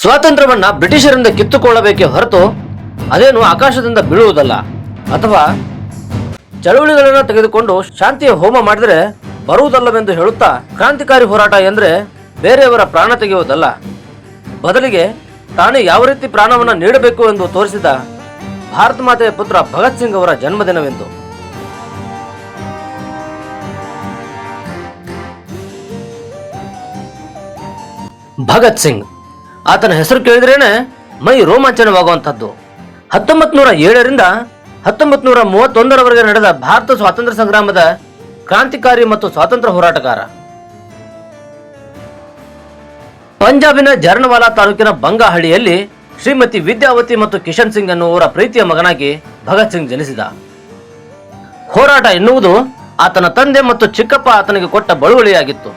ಸ್ವಾತಂತ್ರ್ಯವನ್ನ ಬ್ರಿಟಿಷರಿಂದ ಕಿತ್ತುಕೊಳ್ಳಬೇಕೆ ಹೊರತು ಅದೇನು ಆಕಾಶದಿಂದ ಬೀಳುವುದಲ್ಲ. ಅಥವಾ ಚಳುವಳಿಗಳನ್ನು ತೆಗೆದುಕೊಂಡು ಶಾಂತಿಯ ಹೋಮ ಮಾಡಿದರೆ ಬರುವುದಲ್ಲವೆಂದು ಹೇಳುತ್ತಾ ಕ್ರಾಂತಿಕಾರಿ ಹೋರಾಟ ಎಂದರೆ ಬೇರೆಯವರ ಪ್ರಾಣ ತೆಗೆಯುವುದಲ್ಲ. ಬದಲಿಗೆ ತಾನೇ ಯಾವ ರೀತಿ ಪ್ರಾಣವನ್ನು ನೀಡಬೇಕು ಎಂದು ತೋರಿಸಿದ ಭಾರತ ಮಾತೆಯ ಪುತ್ರ ಭಗತ್ ಸಿಂಗ್ ಅವರ ಜನ್ಮದಿನವೆಂದು. ಭಗತ್ ಸಿಂಗ್ ಆತನ ಹೆಸರು ಕೇಳಿದ್ರೇನೆ ಮೈ ರೋಮಾಂಚನವಾಗುವಂಥದ್ದು. ಹತ್ತೊಂಬತ್ ನೂರ ಏಳರಿಂದ ಹತ್ತೊಂಬತ್ ನೂರ ಮೂವತ್ತೊಂದರವರೆಗೆ ನಡೆದ ಭಾರತ ಸ್ವಾತಂತ್ರ್ಯ ಸಂಗ್ರಾಮದ ಕ್ರಾಂತಿಕಾರಿ ಮತ್ತು ಸ್ವಾತಂತ್ರ್ಯ ಹೋರಾಟಗಾರ. ಪಂಜಾಬಿನ ಜರ್ನವಾಲಾ ತಾಲೂಕಿನ ಬಂಗಾಹಳ್ಳಿಯಲ್ಲಿ ಶ್ರೀಮತಿ ವಿದ್ಯಾವತಿ ಮತ್ತು ಕಿಶನ್ ಸಿಂಗ್ ಎನ್ನುವರ ಪ್ರೀತಿಯ ಮಗನಾಗಿ ಭಗತ್ ಸಿಂಗ್ ಜನಿಸಿದ. ಹೋರಾಟ ಎನ್ನುವುದು ಆತನ ತಂದೆ ಮತ್ತು ಚಿಕ್ಕಪ್ಪ ಆತನಿಗೆ ಕೊಟ್ಟ ಬಳುವಳಿಯಾಗಿತ್ತು.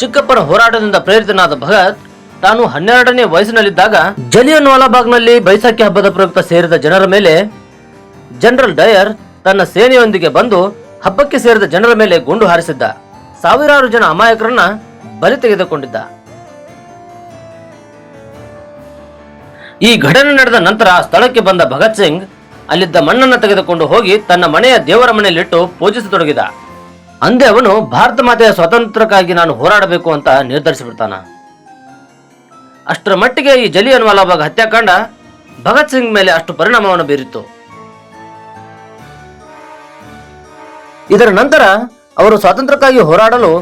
ಚಿಕ್ಕಪ್ಪನ ಹೋರಾಟದಿಂದ ಪ್ರೇರಿತನಾದ ಭಗತ್ ತಾನು ಹನ್ನೆರಡನೇ ವಯಸ್ಸಿನಲ್ಲಿದ್ದಾಗ ಜಲಿಯನ್ ವಾಲಾಬಾಗ್ನಲ್ಲಿ ಬೈಸಾಖಿ ಹಬ್ಬದ ಪ್ರಯುಕ್ತ ಸೇರಿದ ಜನರ ಮೇಲೆ ಜನರಲ್ ಡಯರ್ ತನ್ನ ಸೇನೆಯೊಂದಿಗೆ ಬಂದು ಹಬ್ಬಕ್ಕೆ ಸೇರಿದ ಜನರ ಮೇಲೆ ಗುಂಡು ಹಾರಿಸಿದ್ದ. ಸಾವಿರಾರು ಜನ ಅಮಾಯಕರನ್ನ ಬಲಿ ತೆಗೆದುಕೊಂಡಿದ್ದ. ಈ ಘಟನೆ ನಡೆದ ನಂತರ ಸ್ಥಳಕ್ಕೆ ಬಂದ ಭಗತ್ ಸಿಂಗ್ ಅಲ್ಲಿದ್ದ ಮಣ್ಣನ್ನು ತೆಗೆದುಕೊಂಡು ಹೋಗಿ ತನ್ನ ಮನೆಯ ದೇವರ ಮನೆಯಲ್ಲಿಟ್ಟು ಪೂಜಿಸತೊಡಗಿದ. ಅಂದೇ ಅವನು ಭಾರತ ಮಾತೆಯ ಸ್ವಾತಂತ್ರ್ಯಕ್ಕಾಗಿ ನಾನು ಹೋರಾಡಬೇಕು ಅಂತ ನಿರ್ಧರಿಸಿಬಿಡ್ತಾನ. ಅಷ್ಟರ ಮಟ್ಟಿಗೆ ಈ ಜಲಿಯನ್ ವಾಲಾಬಾಗ್ ಹತ್ಯಾಕಾಂಡ ಭಗತ್ ಸಿಂಗ್ ಮೇಲೆ ಅಷ್ಟು ಪರಿಣಾಮವನ್ನು ಬೀರಿತ್ತು. ಇದರ ನಂತರ ಅವರು ಸ್ವಾತಂತ್ರ್ಯಕ್ಕಾಗಿ ಹೋರಾಡಲು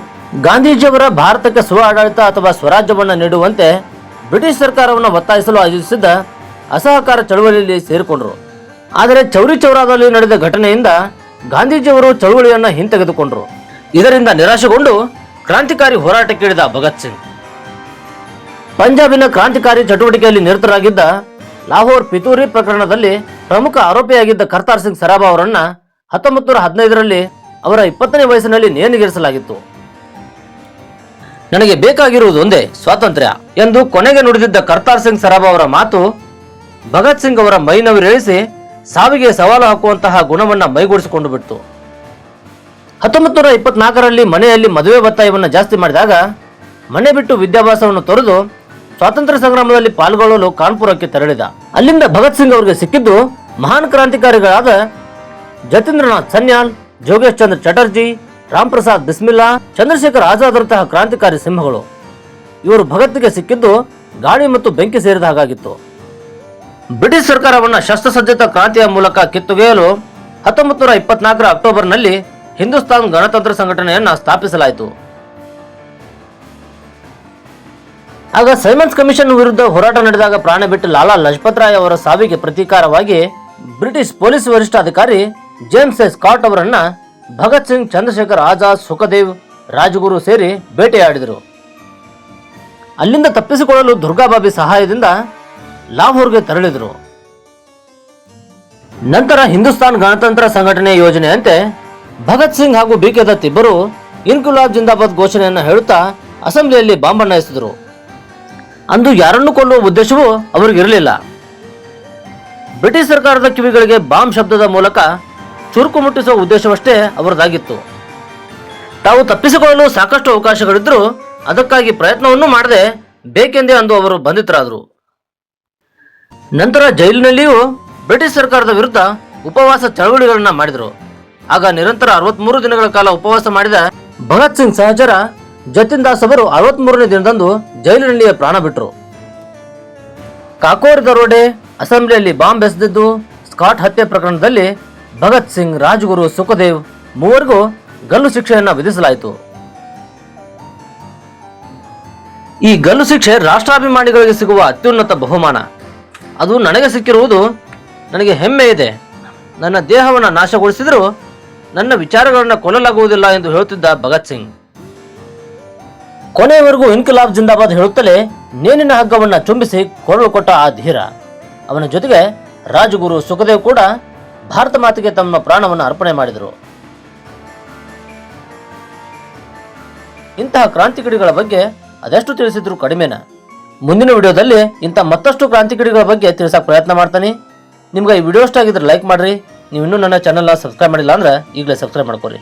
ಗಾಂಧೀಜಿಯವರ ಭಾರತಕ್ಕೆ ಸ್ವ ಆಡಳಿತ ಅಥವಾ ಸ್ವರಾಜ್ಯವನ್ನು ನೀಡುವಂತೆ ಬ್ರಿಟಿಷ್ ಸರ್ಕಾರವನ್ನು ಒತ್ತಾಯಿಸಲು ಆಯೋಜಿಸಿದ್ದ ಅಸಹಕಾರ ಚಳವಳಿಯಲ್ಲಿ ಸೇರಿಕೊಂಡರು. ಆದರೆ ಚೌರಿ ಚೌರಾದಲ್ಲಿ ನಡೆದ ಘಟನೆಯಿಂದ ಗಾಂಧೀಜಿಯವರು ಚಳವಳಿಯನ್ನು ಹಿಂತೆಗೆದುಕೊಂಡರು. ಇದರಿಂದ ನಿರಾಶೆಗೊಂಡು ಕ್ರಾಂತಿಕಾರಿ ಹೋರಾಟಕ್ಕಿಳಿದ ಭಗತ್ ಸಿಂಗ್. ಪಂಜಾಬಿನ ಕ್ರಾಂತಿಕಾರಿ ಚಟುವಟಿಕೆಯಲ್ಲಿ ನಿರತರಾಗಿದ್ದ ಲಾಹೋರ್ ಪಿತೂರಿ ಪ್ರಕರಣದಲ್ಲಿ ಪ್ರಮುಖ ಆರೋಪಿಯಾಗಿದ್ದ ಕರ್ತಾರ್ ಸಿಂಗ್ ಸರಾಬ ಅವರನ್ನ ಹತ್ತೊಂಬತ್ತು ಹದಿನೈದರಲ್ಲಿ ಅವರ ಇಪ್ಪತ್ತನೇ ವಯಸ್ಸಿನಲ್ಲಿ ನೇಣಿಗೇರಿಸಲಾಗಿತ್ತು. ನನಗೆ ಬೇಕಾಗಿರುವುದು ಒಂದೇ, ಸ್ವಾತಂತ್ರ್ಯ. ಎಂದು ಕೊನೆಗೆ ನುಡಿದಿದ್ದ ಕರ್ತಾರ್ ಸಿಂಗ್ ಸರಾಬಾ ಅವರ ಮಾತು ಭಗತ್ ಸಿಂಗ್ ಅವರ ಮೈನವಿರೇಳಿಸಿ ಸಾವಿಗೆ ಸವಾಲು ಹಾಕುವಂತಹ ಗುಣವನ್ನು ಮೈಗೂಡಿಸಿಕೊಂಡು ಬಿಡ್ತು. ಹತ್ತೊಂಬತ್ತು ಇಪ್ಪತ್ನಾಲ್ಕರಲ್ಲಿ ಮನೆಯಲ್ಲಿ ಮದುವೆ ಬತ್ತಾಯವನ್ನು ಜಾಸ್ತಿ ಮಾಡಿದಾಗ ಮನೆ ಬಿಟ್ಟು ವಿದ್ಯಾಭ್ಯಾಸವನ್ನು ತೊರೆದು ಸ್ವಾತಂತ್ರ್ಯ ಸಂಗ್ರಾಮದಲ್ಲಿ ಪಾಲ್ಗೊಳ್ಳಲು ಕಾನ್ಪುರಕ್ಕೆ ತೆರಳಿದ. ಅಲ್ಲಿಂದ ಭಗತ್ ಸಿಂಗ್ ಅವರಿಗೆ ಸಿಕ್ಕಿದ್ದು ಮಹಾನ್ ಕ್ರಾಂತಿಕಾರಿಗಳಾದ ಜತೀಂದ್ರನಾಥ್ ಸನ್ಯಾಲ್, ಜೋಗೇಶ್ ಚಂದ್ರ ಚಟರ್ಜಿ, ರಾಮ್ ಪ್ರಸಾದ್ ಬಿಸ್ಮಿಲ್ಲಾ, ಚಂದ್ರಶೇಖರ್ ಆಜಾದ್ರಂತಹ ಕ್ರಾಂತಿಕಾರಿ ಸಿಂಹಗಳು. ಇವರು ಭಗತ್ಗೆ ಸಿಕ್ಕಿದ್ದು ಗಾಳಿ ಮತ್ತು ಬೆಂಕಿ ಸೇರಿದ ಹಾಗಾಗಿತ್ತು. ಬ್ರಿಟಿಷ್ ಸರ್ಕಾರವನ್ನ ಶಸ್ತ್ರಸಜ್ಜಿತ ಕ್ರಾಂತಿಯ ಮೂಲಕ ಕಿತ್ತೊಗೆಯಲು ಹತ್ತೊಂಬತ್ತು ನೂರ ಇಪ್ಪತ್ನಾಲ್ಕರ ಅಕ್ಟೋಬರ್ನಲ್ಲಿ ಹಿಂದೂಸ್ತಾನ್ ಗಣತಂತ್ರ ಸಂಘಟನೆಯನ್ನು ಸ್ಥಾಪಿಸಲಾಯಿತು. ಆಗ ಸೈಮನ್ಸ್ ಕಮಿಷನ್ ವಿರುದ್ಧ ಹೋರಾಟ ನಡೆದಾಗ ಪ್ರಾಣ ಬಿಟ್ಟು ಲಾಲಾ ಲಜಪತ್ ರಾಯ್ ಅವರ ಸಾವಿಗೆ ಪ್ರತೀಕಾರವಾಗಿ ಬ್ರಿಟಿಷ್ ಪೊಲೀಸ್ ವರಿಷ್ಠಾಧಿಕಾರಿ ಜೇಮ್ಸ್ ಎ ಸ್ಕಾಟ್ ಅವರನ್ನ ಭಗತ್ ಸಿಂಗ್, ಚಂದ್ರಶೇಖರ್ ಆಜಾದ್, ಸುಖದೇವ್, ರಾಜಗುರು ಸೇರಿ ಬೇಟೆಯಾಡಿದರು. ಅಲ್ಲಿಂದ ತಪ್ಪಿಸಿಕೊಳ್ಳಲು ದುರ್ಗಾಬಾಬಿ ಸಹಾಯದಿಂದ ಲಾಹೋರ್ಗೆ ತೆರಳಿದರು. ನಂತರ ಹಿಂದೂಸ್ತಾನ್ ಗಣತಂತ್ರ ಸಂಘಟನೆ ಯೋಜನೆಯಂತೆ ಭಗತ್ ಸಿಂಗ್ ಹಾಗೂ ಬಿ ಕೆ ದತ್ ಇಬ್ಬರು ಇನ್ಕುಲಾಬ್ ಜಿಂದಾಬಾದ್ ಘೋಷಣೆಯನ್ನು ಹೇಳುತ್ತಾ ಅಸೆಂಬ್ಲಿಯಲ್ಲಿ ಬಾಂಬನ್ನು ಎಸೆದರು ಅಂದು ಯಾರನ್ನು ಕೊಲ್ಲುವ ಉದ್ದೇಶವೂ ಅವರಿಗಿರಲಿಲ್ಲ ಬ್ರಿಟಿಷ್ ಸರ್ಕಾರದ ಕಿವಿಗಳಿಗೆ ಬಾಂಬ್ ಶಬ್ದದ ಮೂಲಕ ಚುರುಕು ಮುಟ್ಟಿಸುವ ಉದ್ದೇಶವಷ್ಟೇ ಅವರದಾಗಿತ್ತು. ತಾವು ತಪ್ಪಿಸಿಕೊಳ್ಳಲು ಸಾಕಷ್ಟು ಅವಕಾಶಗಳಿದ್ದರೂ ಅದಕ್ಕಾಗಿ ಪ್ರಯತ್ನವನ್ನು ಮಾಡದೆ ಬೇಕೆಂದೇ ಅಂದು ಅವರು ಬಂಧಿತರಾದರು. ನಂತರ ಜೈಲಿನಲ್ಲಿಯೂ ಬ್ರಿಟಿಷ್ ಸರ್ಕಾರದ ವಿರುದ್ಧ ಉಪವಾಸ ಚಳವಳಿಗಳನ್ನು ಮಾಡಿದರು. ಆಗ ನಿರಂತರ ಅರವತ್ಮೂರು ದಿನಗಳ ಕಾಲ ಉಪವಾಸ ಮಾಡಿದ ಭಗತ್ ಸಿಂಗ್ ಸಹಚರ ಜತಿನ್ ದಾಸ್ ಅವರು ಅರವತ್ಮೂರನೇ ದಿನದಂದು ಜೈಲಿನಲ್ಲಿಯೇ ಪ್ರಾಣ ಬಿಟ್ಟರು ಕಾಕೋರ್ ದರೋಡೆ ಅಸೆಂಬ್ಲಿಯಲ್ಲಿ ಬಾಂಬ್ ಎಸೆದಿದ್ದು, ಸ್ಕಾಟ್ ಹತ್ಯೆ ಪ್ರಕರಣದಲ್ಲಿ ಭಗತ್ ಸಿಂಗ್, ರಾಜಗುರು ಸುಖದೇವ್ ಮೂವರಿಗೂ ಗಲ್ಲು ಶಿಕ್ಷೆಯನ್ನು ವಿಧಿಸಲಾಯಿತು. ಈ ಗಲ್ಲು ಶಿಕ್ಷೆ ರಾಷ್ಟ್ರಾಭಿಮಾನಿಗಳಿಗೆ ಸಿಗುವ ಅತ್ಯುನ್ನತ ಬಹುಮಾನ. ಅದು ನನಗೆ ಸಿಕ್ಕಿರುವುದು ನನಗೆ ಹೆಮ್ಮೆ ಇದೆ. ನನ್ನ ದೇಹವನ್ನು ನಾಶಗೊಳಿಸಿದರೂ ನನ್ನ ವಿಚಾರಗಳನ್ನು ಕೊಲ್ಲಲಾಗುವುದಿಲ್ಲ ಎಂದು ಹೇಳುತ್ತಿದ್ದ ಭಗತ್ ಸಿಂಗ್. ಕೊನೆಯವರೆಗೂ ಇನ್ಕಿಲಾಬ್ ಜಿಂದಾಬಾದ್ ಹೇಳುತ್ತಲೇ ನೇನಿನ ಹಗ್ಗವನ್ನ ಚುಂಬಿಸಿ ಕೊರಳು ಕೊಟ್ಟ ಆ ಧೀರ. ಅವನ ಜೊತೆಗೆ ರಾಜಗುರು ಸುಖದೇವ್ ಕೂಡ ಭಾರತ ಮಾತೆಗೆ ತಮ್ಮ ಪ್ರಾಣವನ್ನು ಅರ್ಪಣೆ ಮಾಡಿದರು. ಇಂತಹ ಕ್ರಾಂತಿಕಿಡಿಗಳ ಬಗ್ಗೆ ಅದೆಷ್ಟು ತಿಳಿಸಿದ್ರು ಕಡಿಮೆನ? ಮುಂದಿನ ವಿಡಿಯೋದಲ್ಲಿ ಇಂಥ ಮತ್ತಷ್ಟು ಕ್ರಾಂತಿಕಿಡಿಗಳ ಬಗ್ಗೆ ತಿಳಿಸೋಕೆ ಪ್ರಯತ್ನ ಮಾಡ್ತಾನೆ. ನಿಮ್ಗೆ ಈ ವಿಡಿಯೋ ಇಷ್ಟ ಆಗಿದ್ರೆ ಲೈಕ್ ಮಾಡ್ರಿ. ನೀವು ಇನ್ನೂ ನನ್ನ ಚಾನಲ್ನ ಸಬ್ಸ್ಕ್ರೈಬ್ ಮಾಡಿಲ್ಲ ಅಂದ್ರೆ ಈಗಲೇ ಸಬ್ಸ್ಕ್ರೈಬ್ ಮಾಡ್ಕೊರಿ.